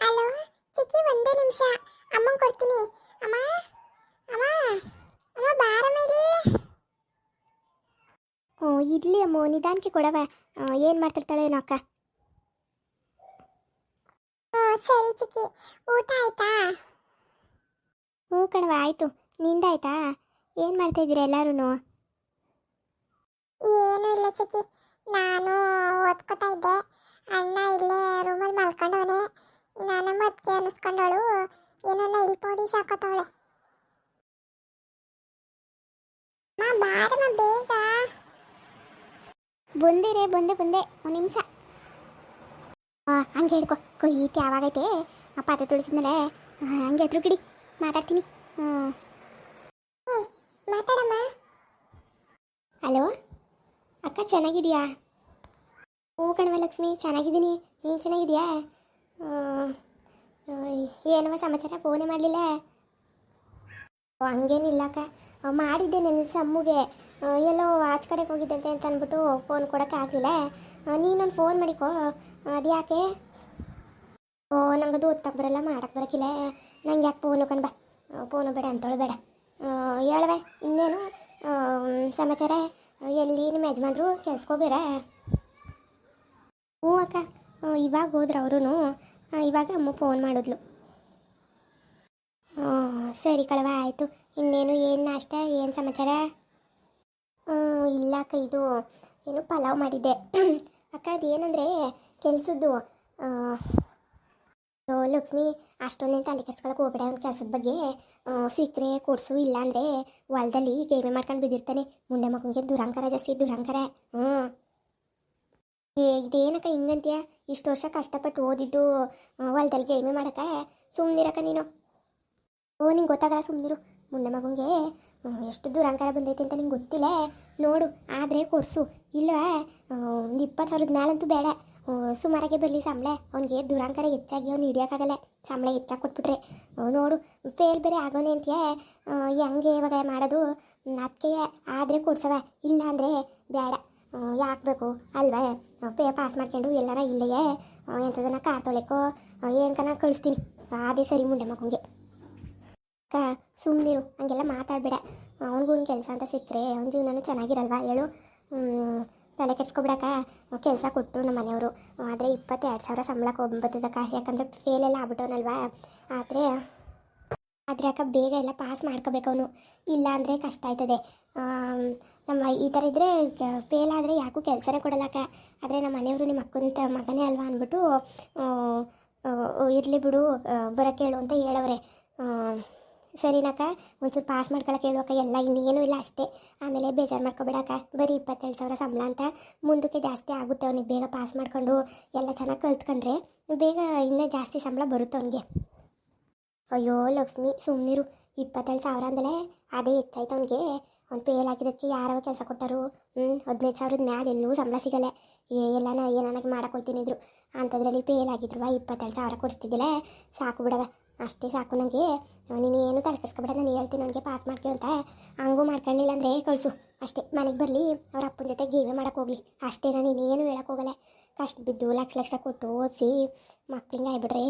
Hello ಚಿಕ್ಕಿ ಒಂದೇ ನಿಮಿಷ. ಅಮ್ಮ ಕೊಡ್ತೀನಿ. ಅಮ್ಮ ಅಮ್ಮ ಅಮ್ಮ ಬಾರ ಮೇಲೆ ಓ, ಇರಲಿ ಅಮ್ಮ, ನಿಧಾನಕ್ಕೆ ಕೊಡವ. ಏನು ಮಾಡ್ತಿರ್ತಾಳೆ ಏನೋ ಅಕ್ಕ? ಓ, ಸರಿ ಚಿಕ್ಕಿ. ಊಟ ಆಯ್ತಾ? ಹ್ಞೂ ಕಣವ ಆಯಿತು. ನಿಂದಾಯ್ತಾ ಏನು ಮಾಡ್ತಾ ಇದ್ದೀರಾ ಎಲ್ಲರೂ ಏನೂ ಇಲ್ಲ ಚಿಕ್ಕಿ. ನಾನು ಓದ್ಕೋತಾ ಇದ್ದೆ. ಅಣ್ಣ ಇಲ್ಲೇ ರೂಮಲ್ಲಿ ಮಲ್ಕೊಂಡವನೆ. ನಾನು ಮದ್ಕೆ ಅನ್ನಿಸ್ಕೊಂಡವಳು ಏನನ್ನ ಇಲ್ಲಿ ಪೊಲೀಸ್ ಹಾಕೋತಾವಳೆ. ಬಾರಮ್ಮ ಬೇಗ. ಬಂದಿರೇ ಬಂದೆ ಬಂದೆ. ಒಂದು ನಿಮಿಷ. ಹಂಗೆ ಹೇಳ್ಕೊ. ಕೊಯ್ಯಿತಿ ಯಾವಾಗೈತೆ ಆ ಪಾತ್ರೆ ತುಳಿಸಿದ್ಮೇಲೆ ಹಂಗೆ ಎದ್ರು ಕಿಡಿ ಮಾತಾಡ್ತೀನಿ. ಹ್ಞೂ ಮಾತಾಡಮ್ಮ. ಹಲೋ? ಅಕ್ಕ ಚೆನ್ನಾಗಿದೆಯಾ ಹ್ಞೂ ಕಣವ ಲಕ್ಷ್ಮಿ ಚೆನ್ನಾಗಿದ್ದೀನಿ. ನೀನು ಚೆನ್ನಾಗಿದೆಯಾ ಏನವ ಸಮಾಚಾರ? ಫೋನೇ ಮಾಡಲಿಲ್ಲ? ಹಂಗೇನಿಲ್ಲ ಅಕ್ಕ. ಆ, ಮಾಡಿದ್ದೆ ನನ್ನ ಸಮ್ಮಗೆ ಎಲ್ಲೋ ಆಚೆ ಕಡೆಗೆ ಹೋಗಿದ್ದಂತೆ ಅಂತ ಅಂದ್ಬಿಟ್ಟು ಫೋನ್ ಕೊಡೋಕೆ ಆಗಲಿಲ್ಲ. ನೀನೊಂದು ಫೋನ್ ಮಾಡಿಕೋ. ಅದು ಯಾಕೆ? ಓ ನಂಗದು ಓದ್ತಕ್ಕೆ ಬರಲ್ಲ ಮಾಡಕ್ಕೆ ಬರಕಿಲ್ಲ. ನಂಗೆ ಯಾಕೆ ಫೋನು ಕಣ್ಬ ಫೋನು ಬೇಡ ಅಂತೇಳು ಬೇಡ. ಹೇಳವೆ ಇನ್ನೇನು? ಸಮಾಚಾರ? ಎಲ್ಲಿ ನಿಮ್ಮ ಯಜಮಾನ್ರು ಕೆಲ್ಸಕ್ಕೆ ಹ್ಞೂ ಅಕ್ಕ. ಇವಾಗ ಹೋದ್ರೆ ಅವರು ಇವಾಗ ಅಮ್ಮ ಫೋನ್ ಮಾಡಿದ್ಲು. ಸರಿ ಕಳವ ಆಯಿತು. ಇನ್ನೇನು, ಏನು ನಾಷ್ಟ, ಏನು ಸಮಾಚಾರ? ಇಲ್ಲ ಅಕ್ಕ, ಇದು ಏನು ಪಲಾವ್ ಮಾಡಿದ್ದೆ. ಅಕ್ಕ, ಅದೇನಂದರೆ ಕೆಲಸದ್ದು ಲಕ್ಷ್ಮಿ ಅಷ್ಟೊಂದೇನು ತಲೆ ಕೆಡ್ಸ್ಕೊಳಕ್ಕೆ ಹೋಗ್ಬೇಡ ಅವ್ನ ಕೆಲಸದ ಬಗ್ಗೆ. ಸಿಕ್ಕರೆ, ಕೊಡಿಸು ಇಲ್ಲ ಅಂದರೆ ಹೊಲ್ದಲ್ಲಿ ಗೇಮೆ ಮಾಡ್ಕೊಂಡು ಬಿದ್ದಿರ್ತಾನೆ. ಮುಂದೆ ಮಗನಿಗೆ ದುರಂಕಾರ, ಜಾಸ್ತಿ ದುರಂಕಾರ. ಹ್ಞೂ ಏ, ಇದೇನಕ್ಕ ಹಿಂಗಂತೀಯ? ಇಷ್ಟು ವರ್ಷ ಕಷ್ಟಪಟ್ಟು ಓದಿದ್ದು ಹೊಲದಲ್ಲಿ ಗೇಮೆ ಮಾಡಕ್ಕ ಸುಮ್ಮನಿರಕ್ಕ ನೀನು. ಓ, ನಿಂಗೆ ಗೊತ್ತಾಗಲ್ಲ ಸುಮ್ಮನಿರು ಮುನ್ನ ಮಗನಿಗೆ ಎಷ್ಟು ದುರಂಕಾರ ಬಂದೈತೆ ಅಂತ ನಿಂಗೆ ಗೊತ್ತಿಲ್ಲ. ನೋಡು, ಆದರೆ ಕೊಡ್ಸು. ಇಲ್ಲ ಒಂದು ಇಪ್ಪತ್ತು ಸಾವಿರದ ಮೇಲಂತೂ ಬೇಡ. ಸುಮಾರಾಗೆ ಬರಲಿ ಸಂಬಳ. ಅವ್ನಿಗೆ ದುರಾಂಕರ ಹೆಚ್ಚಾಗಿ ಅವ್ನು ಹಿಡಿಯೋಕ್ಕಾಗಲ್ಲ ಸಂಬಳ ಹೆಚ್ಚಾಗಿ ಕೊಟ್ಬಿಟ್ರೆ. ನೋಡು, ಫೇಲ್ ಬೇರೆ ಆಗೋನೆ ಅಂತೀಯ? ಹೆಂಗೆ ಇವಾಗ ಮಾಡೋದು? ಅದಕ್ಕೆ ಆದರೆ ಕೊಡ್ಸವ. ಇಲ್ಲ ಅಂದರೆ ಬೇಡ. ಯಾಕೆ ಬೇಕು ಅಲ್ವೇ? ಪೇ ಪಾಸ್ ಮಾಡ್ಕೊಂಡು ಎಲ್ಲಾರ ಇಲ್ಲೆಯೇ ಎಂಥದನ್ನ ಕಾರ್ ತೊಳೆಕೋ ಏನಕನ ಕಳಿಸ್ತೀನಿ. ಅದೇ ಸರಿ ಮುಂದೆ ಮಗನಿಗೆ ಅಕ್ಕ ಸುಮ್ಮನಿರು ಹಂಗೆಲ್ಲ ಮಾತಾಡಬೇಡ. ಅವನಿಗೂ ಕೆಲಸ ಅಂತ ಸಿಕ್ಕರೆ, ಅವ್ನ ಜೀವನನೂ ಚೆನ್ನಾಗಿರಲ್ವಾ? ಹೇಳು. ತಲೆ ಕೆಡ್ಸ್ಕೊಬಿಡಕ್ಕ. ಕೆಲಸ ಕೊಟ್ಟರು ನಮ್ಮ ಮನೆಯವರು. ಆದರೆ ಇಪ್ಪತ್ತೆರಡು ಸಾವಿರ ಸಂಬಳಕ್ಕೆ ಹೋಗ್ಬತ್ತದಕ್ಕ ಯಾಕಂದರೆ ಫೇಲ್ ಎಲ್ಲ ಆಗ್ಬಿಟ್ಟವನಲ್ವಾ? ಆದರೆ ಆದರೆ ಅಕ್ಕ ಬೇಗ ಎಲ್ಲ ಪಾಸ್ ಮಾಡ್ಕೋಬೇಕು ಅವನು. ಇಲ್ಲ ಅಂದರೆ ಕಷ್ಟ ಆಯ್ತದೆ. ನಮ್ಮ ಈ ಥರ ಇದ್ದರೆ ಫೇಲ್ ಆದರೆ ಯಾಕೂ ಕೆಲಸನೇ ಕೊಡಲ್ಲ ಆದರೆ ನಮ್ಮ ಮನೆಯವರು ನಿಮ್ಮ ಅಕ್ಕನ ಮಗನೇ ಅಲ್ವಾ ಅಂದ್ಬಿಟ್ಟು ಇರಲಿ ಬಿಡು ಬರೋಕ್ಕೆ ಹೇಳು ಅಂತ ಹೇಳವ್ರೆ. ಸರಿನಕ್ಕ ಒಂಚೂರು ಪಾಸ್ ಮಾಡ್ಕೊಳಕ್ಕೆ ಹೇಳುವಕ್ಕ ಎಲ್ಲ ಇನ್ನೇನು ಇಲ್ಲ ಅಷ್ಟೇ. ಆಮೇಲೆ ಬೇಜಾರು ಮಾಡ್ಕೊಬೇಡಕ್ಕ ಬರೀ ಇಪ್ಪತ್ತೇಳು ಸಾವಿರ ಸಂಬಳ ಅಂತ ಮುಂದಕ್ಕೆ ಜಾಸ್ತಿ ಆಗುತ್ತೆ ಅವನಿಗೆ ಬೇಗ ಪಾಸ್ ಮಾಡ್ಕೊಂಡು. ಎಲ್ಲ ಚೆನ್ನಾಗಿ ಕಲ್ತ್ಕೊಂಡ್ರೆ ಬೇಗ ಇನ್ನೂ ಜಾಸ್ತಿ ಸಂಬಳ ಬರುತ್ತೆ ಅವನಿಗೆ. ಅಯ್ಯೋ ಲಕ್ಷ್ಮಿ ಸುಮ್ಮನಿರು ಇಪ್ಪತ್ತೇಳು ಸಾವಿರ ಅಂದಲೇ ಅದೇ ಹೆಚ್ಚಾಯ್ತು ಅವನಿಗೆ. ಅವ್ನು ಪೇಲ್ ಆಗಿದ್ದಕ್ಕೆ ಯಾರವ ಕೆಲಸ ಕೊಟ್ಟರು. ಹ್ಞೂ ಹದಿನೈದು ಸಾವಿರದ ಮ್ಯಾಲೆ ಎಲ್ಲೂ ಸಂಬಳ ಸಿಗಲ್ಲ. ಏ, ಎಲ್ಲನ ಏನಾಗಿ ಮಾಡಕ್ಕೆ ಹೋಗ್ತೀನಿದ್ರು. ಅಂಥದ್ರಲ್ಲಿ ಪೇಲ್ ಆಗಿದ್ರು ಇಪ್ಪತ್ತೆರಡು ಸಾವಿರ ಕೊಡಿಸ್ತಿದ್ದಿಲ್ಲ. ಸಾಕು ಬಿಡವ ಅಷ್ಟೇ ಸಾಕು ನನಗೆ ನೀನು ಏನು ತಲೆ ಕೆಸ್ಕೊಬೇಡ ನಾನು ಹೇಳ್ತೀನಿ ನನಗೆ ಪಾಸ್ ಮಾಡ್ಕೊ ಅಂತ. ಹಂಗೂ ಮಾಡ್ಕೊಂಡಿಲ್ಲ ಅಂದರೆ ಕಳಿಸು. ಅಷ್ಟೇ, ಮನೆಗೆ ಬರಲಿ. ಅವ್ರ ಅಪ್ಪನ ಜೊತೆ ಗೀವೆ ಮಾಡಕ್ಕೆ ಹೋಗಲಿ. ಅಷ್ಟೇ ನಾನು ಇನ್ನೇನು ಹೇಳಕ್ಕೆ ಹೋಗಲ್ಲ. ಕಷ್ಟ ಬಿದ್ದು ಲಕ್ಷ ಲಕ್ಷ ಕೊಟ್ಟು ಓದಿಸಿ ಮಕ್ಳಿಗೆ ಆಗ್ಬಿಟ್ರೆ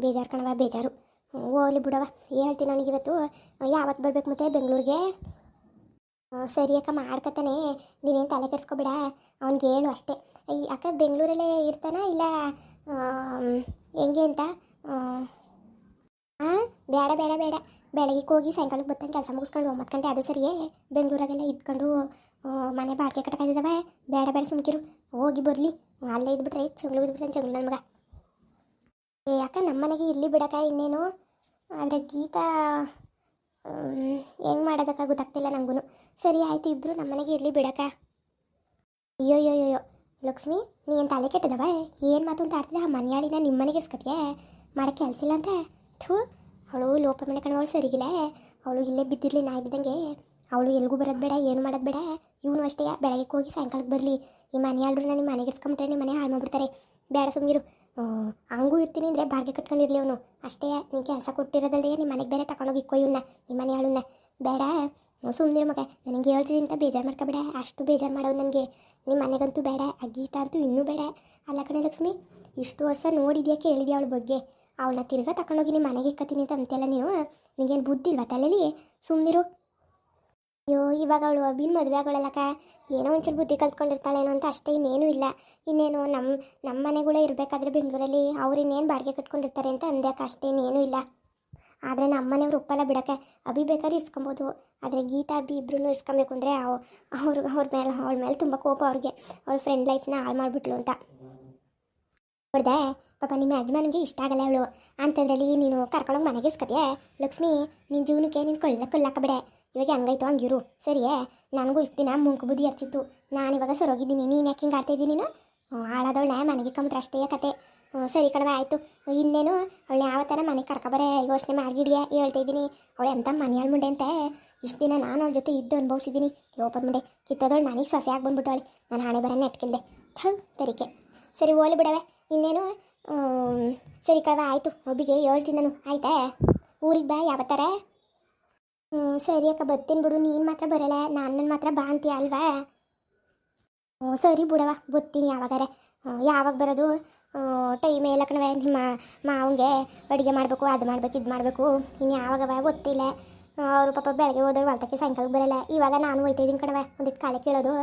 ಬೇಜಾರು ಕಣವ ಬೇಜಾರು. ಹೋಗ್ಲಿ ಬಿಡವ ಹೇಳ್ತೀನಿ ನನಗೆ ಇವತ್ತು? ಯಾವತ್ತು ಬರ್ಬೇಕು ಮತ್ತೆ ಬೆಂಗಳೂರಿಗೆ? ಸರಿ ಅಕ್ಕ ಮಾಡ್ಕತಾನೆ ನೀನೇನು ತಲೆ ಕೆಡ್ಸ್ಕೊಬೇಡ. ಅವ್ನಿಗೆ ಹೇಳು ಅಷ್ಟೇ. ಅಕ್ಕ ಬೆಂಗಳೂರಲ್ಲೇ ಇರ್ತಾನ ಇಲ್ಲ ಹೆಂಗೆ ಅಂತ? ಹಾಂ ಬೇಡ ಬೇಡ ಬೇಡ. ಬೆಳಗ್ಗೆ ಹೋಗಿ ಸಾಯಂಕಾಲಕ್ಕೆ ಬರ್ತಾನೆ ಕೆಲಸ ಮುಗಿಸ್ಕೊಂಡು ಒಂಬತ್ತು ಗಂಟೆ ಅದು ಸರಿಯೇ ಬೆಂಗಳೂರಾಗೆಲ್ಲ ಇದ್ಕೊಂಡು ಮನೆ ಬಾಡಿಗೆ ಕಟ್ಟಕ್ಕಾಗಿದ್ದಾವೆ ಬೇಡ ಬೇಡ ಸುಮ್ಕಿರು. ಹೋಗಿ ಬರಲಿ. ಅಲ್ಲೇ ಇದ್ಬಿಟ್ರೆ ಚಂಗ್ಳು ಬಿದ್ಬಿಡ್ತಾನೆ ಚಂಗ್ಳು ನನ್ನ ಏ ಅಕ್ಕ ನಮ್ಮ ಮನೆಗೆ ಇರಲಿ ಬಿಡಕ್ಕ ಇನ್ನೇನು? ಆದರೆ ಗೀತಾ ಹೆಂಗೆ ಮಾಡೋದಕ್ಕ ಗೊತ್ತಾಗ್ತಿಲ್ಲ ನನಗೂ ಸರಿ, ಆಯಿತು ಇಬ್ಬರು ನಮ್ಮ ಮನೆಗೆ ಇರಲಿ ಬಿಡಕ್ಕ ಅಯ್ಯೋ ಅಯ್ಯೋ ಅಯ್ಯೋ ಲಕ್ಷ್ಮಿ, ನೀನು ತಲೆ ಕೆಟ್ಟದವ? ಏನು ಮಾತು ಅಂತ ಆಡ್ತಿದ್ದೆ ಆ ಮನೆಯಾಳಿನ ನಿಮ್ಮ ಮನೆಗೆ ಇಸ್ಕತಿಯೇ ಮಾಡೋಕ್ಕೆ ಕೆಲಸಿಲ್ಲ ಅಂತ? ಥೂ, ಅವಳು ಲೋಪ ಮನೆ ಕಣವಳು ಸರಿಗಿಲ್ಲ. ಅವಳು ಇಲ್ಲೇ ಬಿದ್ದಿರಲಿ, ನಾಯಿ ಬಿದ್ದಂಗೆ. ಅವಳು ಎಲ್ಗೂ ಬರೋದು ಬೇಡ, ಏನು ಮಾಡೋದು ಬೇಡ. ಇವನು ಅಷ್ಟೇ ಬೆಳಗ್ಗೆ ಹೋಗಿ ಸಾಯಂಕಾಲಕ್ಕೆ ಬರಲಿ. ಈ ಮನೆಯಾಳ್ರು ನಿಮ್ಮ ಮನೆಗೆ ಇಸ್ಕೊಂಬಿಟ್ರೆ ನಿಮ್ಮ ಮನೆ ಹಾಳು ಮಾಡಿಬಿಡ್ತಾರೆ. ಬೇಡ ಸುಮ್ಮನಿರು ಹಂಗೂ ಇರ್ತೀನಿ ಅಂದರೆ ಬಾಡಿಗೆ ಕಟ್ಕೊಂಡಿರ್ಲಿ ಅವನು. ಅಷ್ಟೇ, ನೀನು ಕೆಲಸ ಕೊಟ್ಟಿರೋದಲ್ಲದೆ ನಿಮ್ಮ ಮನೆಗೆ ಬೇರೆ ತಗೊಂಡೋಗಿ ಇವನ್ನ ನಿಮ್ಮ ಮನೆ ಹಾಳನ್ನ ಬೇಡ ಸುಮ್ಮನೆ ಮಗ. ನನಗೆ ಹೇಳ್ತಿದ್ದೀನಿ ಅಂತ ಬೇಜಾರು ಮಾಡ್ಕೊಬೇಡ. ಅಷ್ಟು ಬೇಜಾರು ಮಾಡೋದು ನನಗೆ. ನಿಮ್ಮ ಮನೆಗಂತೂ ಬೇಡ, ಆ ಗೀತಾ ಅಂತೂ ಇನ್ನೂ ಬೇಡ. ಅಲ್ಲ ಕಣೆ ಲಕ್ಷ್ಮಿ, ಇಷ್ಟು ವರ್ಷ ನೋಡಿದ್ಯಾ ಕೇಳಿದ್ಯಾ ಅವಳ ಬಗ್ಗೆ? ಅವಳನ್ನ ತಿರ್ಗಾ ತಗೊಂಡೋಗಿ ನಿಮ್ಮ ಮನೆಗೆ ಇಕ್ಕತ್ತೀನಿ ಅಂತ ಅಂತೆಲ್ಲ ನೀನು ನಿಂಗೇನು ಬುದ್ಧಿ ಇಲ್ವಾ ತಲೆಲಿ? ಸುಮ್ಮನಿರು ಅಯ್ಯೋ, ಇವಾಗ ಅವಳು ಅಭಿನ ಮದುವೆ ಆಗೋಳಲ್ಲಕ್ಕ ಏನೋ ಒಂಚೂರು ಬುದ್ಧಿ ಕಲ್ತ್ಕೊಂಡಿರ್ತಾಳೇನೋ ಅಂತ ಅಷ್ಟೇ ಇನ್ನೇನು ಇಲ್ಲ. ಇನ್ನೇನು ನಮ್ಮ ನಮ್ಮ ಮನೆಗಳೇ ಇರಬೇಕಾದ್ರೆ ಬೆಂಗಳೂರಲ್ಲಿ ಅವ್ರು ಇನ್ನೇನು ಬಾಡಿಗೆ ಕಟ್ಕೊಂಡಿರ್ತಾರೆ ಅಂತ ಅಂದ್ಯಾಕ ಅಷ್ಟೇ ಇನ್ನೇನು ಇಲ್ಲ. ಆದರೆ ನಮ್ಮ ಮನೆಯವ್ರು ಒಪ್ಪಲ್ಲ ಬಿಡಕ್ಕೆ. ಅಭಿ ಬೇಕಾದ್ರೆ ಇರ್ಸ್ಕೊಬೋದು. ಆದರೆ ಗೀತಾ, ಅಭಿ ಇಬ್ಬರೂ ಇರ್ಸ್ಕೊಬೇಕು ಅಂದರೆ ಅವ್ರು, ಅವ್ರ ಮೇಲೆ, ಅವಳ ಮೇಲೆ ತುಂಬ ಕೋಪ ಅವ್ರಿಗೆ. ಅವ್ಳ ಫ್ರೆಂಡ್ ಲೈಫ್ನ ಹಾಳು ಮಾಡಿಬಿಟ್ಲು ಅಂತ. ನೋಡ್ದೆ, ಪಾಪ ನಿಮ್ಮ ಯಜಮಾನಿಗೆ ಇಷ್ಟ ಆಗಲ್ಲ ಅವಳು. ಅಂತಂದ್ರಲ್ಲಿ ನೀನು ಕರ್ಕೊಂಡೋಗಿ ಮನೆಗೆ ಲಕ್ಷ್ಮಿ ನಿನ್ನ ಜೀವನಕ್ಕೆ ನೀನು ಕೊಳ್ಳ ಕೊಲ್ಲಾಕಬೇಡೆ ಇವಾಗ ಹಂಗಾಯ್ತು ಹಂಗಿರು. ಸರಿಯೇ? ನನಗೂ ಇಷ್ಟು ದಿನ ಮುಂಕು ಬುದ್ಧಿ ಹಚ್ಚಿತ್ತು. ನಾನು ಇವಾಗ ಸರೋಗಿದ್ದೀನಿ. ನೀನು ಯಾಕೆ ಹಿಂಗೆ ಆಡ್ತಾಯಿದ್ದೀನಿ ನೀನು? ಹಾಳಾದವಳೆ. ಮನೆಗೆ ಕಂಬ್ರೆ ಅಷ್ಟೇ ಕತೆ. ಸರಿ ಕಡಿಮೆ ಆಯಿತು. ಇನ್ನೇನು? ಅವಳು ಯಾವ ಥರ ಮನೆಗೆ ಕರ್ಕೊಬರೇ ಯೋಚನೆ ಮಾಡಿಗಿಡಿಯ? ಹೇಳ್ತಾ ಇದ್ದೀನಿ. ಅವಳು ಎಂಥ ಮನೆಯಾಳ ಮುಂಡೆ ಅಂತ? ಇಷ್ಟು ದಿನ ನಾನು ಅವ್ಳ ಜೊತೆ ಇದ್ದು ಅನುಭವಿಸಿದ್ದೀನಿ. ಲೋಪದ ಮುಂಡೆ. ಕಿತ್ತೋದವಳು ನನಗೆ ಸೊಸೆ ಆಗಿ ಬಂದ್ಬಿಟ್ಟವಳೆ ನಾನು ಹಣೆ ಬರ ನೆಟ್ಕಿಲ್ದೆ. ಹಂಗೆ ತರಿಕೆ. ಸರಿ, ಓಲಿ ಬಿಡವೆ. ಇನ್ನೇನು? ಸರಿ ಕವ ಆಯಿತು. ಒಬ್ಬಿಗೆ ಹೇಳ್ತೀನಿ ನಾನು. ಆಯ್ತಾ? ಊರಿಗೆ ಬಾ, ಯಾವತ್ತರ? ಹ್ಞೂ ಸರಿ ಅಕ್ಕ ಬತ್ತೀನಿ ಬಿಡು. ನೀನು ಮಾತ್ರ ಬರಲ್ಲ ನಾನು ಮಾತ್ರ ಬಾ ಅಂತೀಯ ಅಲ್ವಾ? ಹ್ಞೂ ಸರಿ ಬಿಡವ ಬತ್ತೀನಿ ಯಾವಾಗಾರೆ. ಯಾವಾಗ ಬರೋದು? ಟೈಮ್ ಇಲ್ಲ ಕಣವೆ ನಿಮ್ಮ ಮಾವಂಗೆ ಅಡುಗೆ ಮಾಡಬೇಕು, ಅದು ಮಾಡಬೇಕು, ಇದು ಮಾಡಬೇಕು. ಇನ್ನು ಯಾವಾಗವ ಗೊತ್ತಿಲ್ಲ. ಅವರು ಪಾಪ ಬೆಳಗ್ಗೆ ಹೋದವ್ರು, ಹೊಲ್ತಕ್ಕೆ ಸಾಯಂಕಾಲಕ್ಕೆ ಬರಲ್ಲ. ಇವಾಗ ನಾನು ಹೋಯ್ತಾ ಇದ್ದೀನಿ ಕಣವೆ ಒಂದಿಟ್ಟು ಕಾಳೆ ಕೇಳೋದು.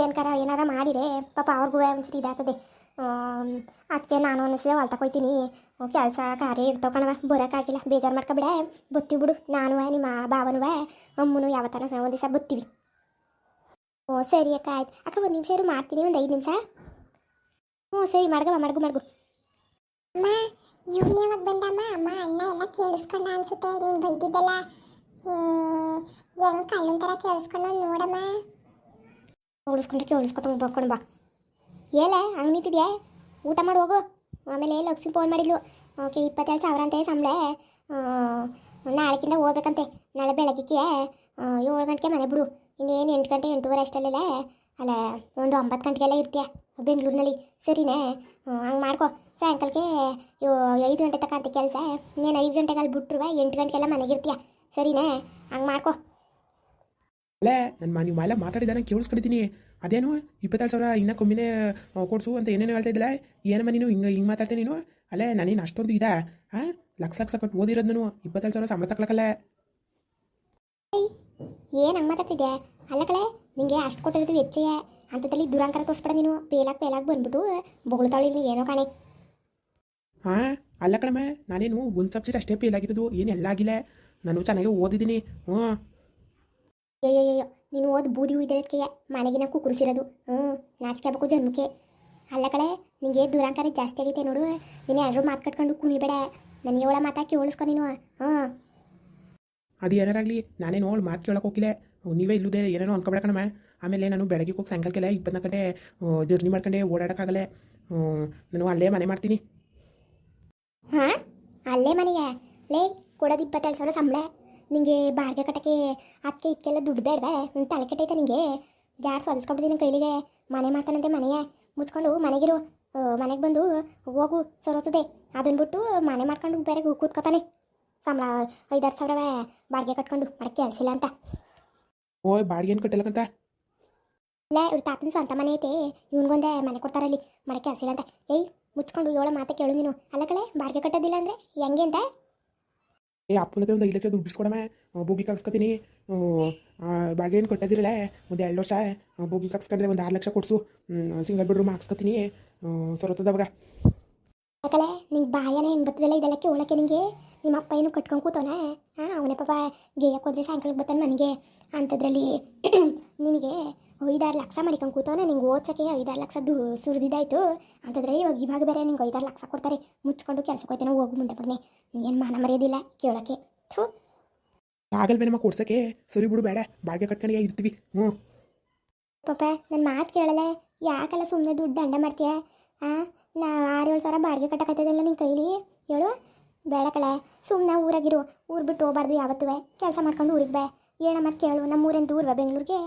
ಏನು ಕರ, ಏನಾರ ಮಾಡಿರೆ, ಪಾಪ ಅವ್ರಿಗೂ ಒಂಚೂರು ಇದಾಗ್ತದೆ. ಅದಕ್ಕೆ ನಾನು ಅನಿಸಿದೆ ಹೊಲ್ತಕ್ಕೆ ಹೋಯ್ತೀನಿ ಕೆಲಸ ಕಾರ್ಯ ಇರ್ತಾವ ಕಣವ ಬರೋಕ್ಕಾಗಿಲ್ಲ ಬೇಜಾರು ಮಾಡ್ಕೊಬಿಡೆ ಬತ್ತೀವಿ ಬಿಡು ನಾನು ನಿಮ್ಮ ಬಾವನು ಅಮ್ಮನು ಯಾವತ್ತಾರ ಒಂದು ದಿವಸ ಬತ್ತೀವಿ. ಓ ಸರಿ ಅಕ್ಕ ಆಯ್ತು. ಅಕ್ಕ ಒಂದು ನಿಮಿಷ ಇರು ಮಾಡ್ತೀನಿ ಒಂದು ಐದು ನಿಮಿಷ. ಹ್ಞೂ ಸರಿ ಮಾಡ್ಗವ ಮಾಡ್ಗು ಮಾಡ್ಗು. ಅಮ್ಮ ಇವನೇ ಯಾವಾಗ ಬಂದಮ್ಮ ಅಮ್ಮ ಅಣ್ಣ ಎಲ್ಲ ಕೇಳಿಸ್ಕೊಂಡ ಅನ್ಸುತ್ತೆ ನೀನು ಬೈದಿದ್ದಲ್ಲ. ಹೆಂಗೆ ಕಣ್ಣಿನ ಥರ ಕೇಳಿಸ್ಕೊಂಡು ನೋಡಮ್ಮ ಉಳಿಸ್ಕೊಂಡ್ರೆ ಕೇಳಿಸ್ಕೊತ ಬಾ. ಏಲ, ಹಂಗೆ ನಿಂತಿದ್ಯಾ? ಊಟ ಮಾಡಿ, ಹೋಗು. ಆಮೇಲೆ ಲಕ್ಷ್ಮಿ ಫೋನ್ ಮಾಡಿದ್ಲು. ಓಕೆ, ಇಪ್ಪತ್ತೆರಡು ಸಾವಿರ ಅಂತೆ ಸಂಬಳ. ನಾಳೆಕಿಂದ ಹೋಗ್ಬೇಕಂತೆ. ನಾಳೆ ಬೆಳಗ್ಗೆ ಏಳು ಗಂಟೆಗೆ ಮನೆ ಬಿಡು. ಇನ್ನೇನು ಎಂಟು ಗಂಟೆ, ಎಂಟೂವರೆ ಅಷ್ಟಲ್ಲೆಲ್ಲ ಅಲ್ಲ, ಒಂದು ಒಂಬತ್ತು ಗಂಟೆಗೆಲ್ಲ ಇರ್ತೀಯ ಬೆಂಗಳೂರಿನಲ್ಲಿ. ಸರಿನೇ? ಹಂಗೆ ಮಾಡ್ಕೋ. ಸಾಯಂಕಾಲಕ್ಕೆ ಐದು ಗಂಟೆ ತಕಂತ ಕೆಲಸ. ನೀನು ಐದು ಗಂಟೆಗೆ ಅಲ್ಲಿ ಬಿಟ್ರು ಎಂಟು ಗಂಟೆಗೆಲ್ಲ ಮನೆಗೆ ಇರ್ತೀಯ. ಸರಿನೇ? ಹಂಗೆ ಮಾಡ್ಕೊ. ಅಲ್ಲೇ ನನ್ನ ನೀವು ಎಲ್ಲ ಮಾತಾಡಿದಾನೆ ಕೇಳಿಸ್ಕೊಂಡಿದ್ದೀನಿ. ಅದೇನು? ಇಪ್ಪತ್ತೆರಡು ಸಾವಿರ ಇನ್ನೂ ಕಮ್ಮಿನೇ ಕೊಡ್ಸು ಅಂತ ಏನೇನು ಹೇಳ್ತಾ ಇದ್ದಿಲ್ಲ. ಏನಮ್ಮ ನೀನು? ಹಿಂಗೆ ಹಿಂಗೆ ಮಾತಾಡ್ತೀನಿ ನೀನು? ಅಲ್ಲೇ ನಾನೇನು ಅಷ್ಟೊಂದು ಇದೆ? ಹಾಂ ಲಕ್ಷ ಲಕ್ಷ ಕೊಟ್ಟು ಓದಿರೋದು ನಾನು. ಇಪ್ಪತ್ತೆರಡು ಸಾವಿರ ಸಂಬಳ ತಗೊಳಕಲ್ಲ ಏನು ಹಂಗೆ ಮಾತಾಡ್ತಿದ್ಯಾ? ಅಲ್ಲ ಕಳೆ ನಿಂಗೆ ಅಷ್ಟು ಕೊಟ್ಟಿರೋದು ವೆಚ್ಚಯ ಅಂಥದ್ರಲ್ಲಿ ದುರಾಂತರ ತೋರಿಸ್ಬೇಡ ನೀನು. ಪೇಲಾಗ್ ಪೇಲಾಗ್ ಬಂದ್ಬಿಟ್ಟು ಬೊಗಳ್ತಾವಳಿ ನೀನು ಏನೋ ಕಾಣೆ. ಹಾಂ ಅಲ್ಲ ಕಣಮ್ಮ ನಾನೇನು ಒಂದು ಸಬ್ಜೆಕ್ಟ್ ಅಷ್ಟೇ ಫೇಲ್ ಆಗಿರೋದು ಏನು ಎಲ್ಲ ಆಗಿಲ್ಲ. ನಾನು ಚೆನ್ನಾಗಿ ಓದಿದ್ದೀನಿ. ಹ್ಞೂ ಅಯ್ಯಯ್ಯೋ ನೀನು ಓದ್ ಬೂದಿ ಉಯ್ದಕ್ಕೆ ಮನೆಗಿನ ಕುಕ್ಕುರಿಸಿರೋದು ಹ್ಞೂ ನಾಚಿಕೆ ಆಗ್ಬೇಕು ಜನ್ಮಕ್ಕೆ. ಅಲ್ಲ ಕಳೆ ನಿಂಗೆ ದುರಂಕಾರ ಜಾಸ್ತಿ ಆಗೈತೆ ನೋಡು. ನೀನು ಎಲ್ಲರೂ ಮಾತು ಕಟ್ಕೊಂಡು ಕುಣಿಬೇಡ. ನನಗೆ ಅವಳ ಮಾತಾ ಕೇಳಿಸ್ಕೊ ನೀನು. ಹ್ಞೂ ಅದು ಏನಾರಾಗಲಿ ನಾನೇನು ಅವಳು ಮಾತು ಕೇಳೋಕೆ ಹೋಗಿಲ್ಲ. ನೀವೇ ಇಲ್ಲದೆ ಏನೇನೋ ಅನ್ಕೊಬೇಡ ಕಣಮ್ಮ. ಆಮೇಲೆ ನಾನು ಬೆಳಗ್ಗೆ ಹೋಗಿ ಸಾಯಂಕಾಲಕ್ಕೆಲ್ಲ ಇಪ್ಪತ್ತು ಗಂಟೆ ಜರ್ನಿ ಮಾಡ್ಕೊಂಡೆ ಓಡಾಡೋಕ್ಕಾಗಲ್ಲ. ನಾನು ಅಲ್ಲೇ ಮನೆ ಮಾಡ್ತೀನಿ. ಹಾಂ? ಅಲ್ಲೇ ಮನೆಗೆ ಲೇ ಕೊಡೋದು ಇಪ್ಪತ್ತೆರಡು ಸಾವಿರ ಸಂಬಳ. ನಿಂಗೆ ಬಾಡಿಗೆ ಕಟ್ಟಕ್ಕೆ ಅದಕ್ಕೆ ಇದಕ್ಕೆಲ್ಲ ದುಡ್ಡು ಬೇಡವೆ? ನಿನ್ನ ತಲೆ ಕೆಟ್ಟೈತೆ ನಿಂಗೆ? ಜಾಡ್ಸ್ ಒದಿಸ್ಕೊಬಿಟ್ಟಿದ್ದೀನಿ ಕೈಲಿಗೆ? ಮನೆ ಮಾಡ್ತಾನಂತೆ ಮನೆಯೇ. ಮುಚ್ಕೊಂಡು ಮನೆಗಿರು. ಮನೆಗೆ ಬಂದು ಹೋಗು ಸರೋತದೆ. ಅದನ್ನ ಬಿಟ್ಟು ಮನೆ ಮಾಡ್ಕೊಂಡು ಬೇರೆ ಕೂತ್ಕೊತಾನೆ. ಸಂಬಳ ಐದಾರು ಸಾವಿರವೇ ಬಾಡಿಗೆ ಕಟ್ಕೊಂಡು ಮಾಡಕ್ಕೆ ಅಲ್ಸಿಲ್ಲ ಅಂತ. ಓಯ್ ಬಾಡಿಗೆ ಏನು ಕಟ್ಟಿಲ್ಲಕಂತ ಇಲ್ಲ ಇವ್ರ ತಾತನ ಸ್ವಂತ ಮನೆ ಐತೆ. ಇವನಿಗೊಂದೇ ಮನೆ ಕೊಡ್ತಾರಲ್ಲಿ ಮಾಡಕ್ಕೆ ಅಲ್ಸಿಲ್ಲ ಅಂತ. ಏಯ್ ಮುಚ್ಕೊಂಡು ಏಳು ಮಾತೆ ಕೇಳು ನೀನು. ಅಲ್ಲ ಕಳೆ ಬಾಡಿಗೆ ಕಟ್ಟೋದಿಲ್ಲ ಅಂದರೆ ಹೆಂಗೆ ಅಂತ? ಏ, ಅಪ್ಪನ ಹತ್ರ ಒಂದು ಐದು ಲಕ್ಷ ದುಡ್ಡು ಬಿಡಿಸ್ಕೊಡಮ್ಮ ಬೋಗಿ ಕಾಕ್ಸ್ಕೊತೀನಿ. ಬಾಡಿಗೆ ಏನು ಕೊಟ್ಟದಿರಲ್ಲ ಒಂದು ಎರಡು ವರ್ಷ ಬೋಗಿ ಕಾಕ್ಸ್ಕೊಂಡ್ರೆ ಒಂದು ಆರು ಲಕ್ಷ ಕೊಡ್ಸು. Single bedroom ಹಾಕ್ಸ್ಕೊತೀನಿ. ಸೊರತದವಾಗ ಯಾಕಲೆ ನಿಂಗೆ ಬಾಯನೇ ಹೆಂಗೆ ಬರ್ತದಲ್ಲ ಇದೆಲ್ಲ ಹೋಳಕ್ಕೆ ನಿಂಗೆ? ನಿಮ್ಮ ಅಪ್ಪ ಏನು ಕಟ್ಕೊಂಡು ಕೂತವನ? ಹಾಂ ಅವನೇ ಪಾಪ ಗೇಯಕ್ಕೆ ಹೋದ್ರೆ ಸಾಯಂಕಾಲಕ್ಕೆ ಬರ್ತಾನೆ ಮನೆಗೆ ಅಂಥದ್ರಲ್ಲಿ ನಿನಗೆ ಐದಾರು ಲಕ್ಷ ಮಾಡಿಕೊಂಡು ಕೂತವನ ನಿಂಗೆ ಓದ್ಸೋಕೆ ಐದಾರು ಲಕ್ಷ ದು ಸುರಿದಿದ್ದಾಯ್ತು ಅಂತಂದ್ರೆ ಇವಾಗ ಇವಾಗ ಬೇರೆ ನಿಂಗೆ ಐದಾರು ಲಕ್ಷ ಕೊಡ್ತಾರೆ. ಮುಚ್ಕೊಂಡು ಕೆಲಸಕ್ಕೆ ಹೋಗ್ತಾನೆ ಹೋಗು ಮುಂದೆ ಬನ್ನಿ. ಏನು ಮಾನ ಮರ್ಯಾದಿಲ್ಲ ಕೇಳೋಕೆ. ಥೂ. ಆಗಲ್ವೇನಮ್ಮ ಕೊಡ್ಸೋಕೆ ಸರಿ ಬಿಡು ಬೇಡ. ಬಾಡಿಗೆ ಕಟ್ಕೊಂಡು ಇರ್ತೀವಿ. ಹ್ಞೂ. ಪಾಪ ನನ್ನ ಮಾತು ಕೇಳಲ್ಲ. ಯಾಕಲ್ಲ ಸುಮ್ಮನೆ ದುಡ್ಡು ದಂಡ ಮಾಡ್ತೀಯ? ಹಾಂ ನಾ ಆರು ಏಳು ಸಾವಿರ ಬಾಡಿಗೆ ಕಟ್ಟಕತ್ತದಿಲ್ಲ ನಿನ್ನ ಕೈಲಿ? ಹೇಳು. ಬೇಡ ಕಳೆ. ಸುಮ್ಮನೆ ಊರಾಗಿರು ಊರು ಬಿಟ್ಟು ಹೋಗ್ಬಾರ್ದು ಯಾವತ್ತೂ ಕೆಲಸ ಮಾಡ್ಕೊಂಡು ಊರಿಗೆ ಬಾ. ಏನ ಮತ್ತೆ ಕೇಳು ನಮ್ಮ ಊರಿಂದ ದೂರವ ಬೆಂಗಳೂರಿಗೆ?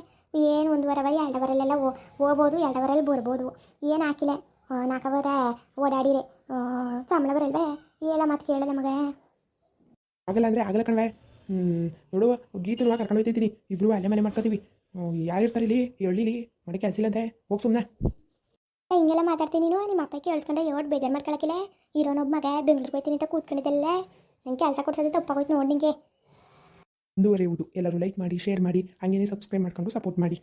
ಏನು ಒಂದು ವಾರವ ಎರಡು ಅವರಲ್ಲೆಲ್ಲ ಹೋಗ್ಬೋದು ಎರಡು ಅವರಲ್ಲಿ ಬರ್ಬೋದು. ಏನು ಹಾಕಿಲ್ಲ ನಾಲ್ಕು ಅವರ ಓಡಾಡಿರೆ. ಸಂಬಳ ಬರಲ್ವೇ? ಹೇಳ ಮತ್ತೆ ಕೇಳ ನಮಗೆ. ಆಗಲ್ಲ ಅಂದರೆ ಆಗಲ್ಲ ಕಣವೆ ಹ್ಞೂ ನೋಡು ಗೀತನ ಕರ್ಕೊಂಡು ಹೋಗ್ತಿದ್ದೀನಿ ಇಬ್ರು ಅಲ್ಲೇ ಮನೆ ಮಾಡ್ಕೋತೀವಿ. ಯಾರು ಇರ್ತಾರೆ ಇಲ್ಲಿ? ಹೇಳಿಲಿ ಮಾಡಿ ಕೆಲಸ ಇಲ್ಲ ಅಂತೆ. ಹೋಗಿ ಸುಮ್ಮನೆ ಹಿಂಗೆಲ್ಲ ಮಾತಾಡ್ತೀನಿ ನೀನು? ನಿಮ್ಮ ಅಪ್ಪ ಕೇಳಿಸ್ಕೊಂಡೆ ಯೋಡ್ ಬೇಜಾರು ಮಾಡ್ಕೊಳಕಿಲ್ಲ? ಇರೋನೊಬ್ಬ ಮಗ ಬೆಂಗ್ಳೂರಿಗೆ ಹೋಗ್ತೀನಿ ಅಂತ ಕೂತ್ಕೊಂಡಿದ್ದಲ್ಲ. ನಂಗೆ ಕೆಲಸ ಕೊಡ್ಸೋದು ತಪ್ಪಾಗೋಯ್ತು ನೋಡಿ ನಿಂಗೆ. ಮುಂದುವರಿಯುವುದು. ಎಲ್ಲರೂ ಲೈಕ್ ಮಾಡಿ ಶೇರ್ ಮಾಡಿ ಹಾಗೇನೇ ಸಬ್ಸ್ಕ್ರೈಬ್ ಮಾಡ್ಕೊಂಡು ಸಪೋರ್ಟ್ ಮಾಡಿ.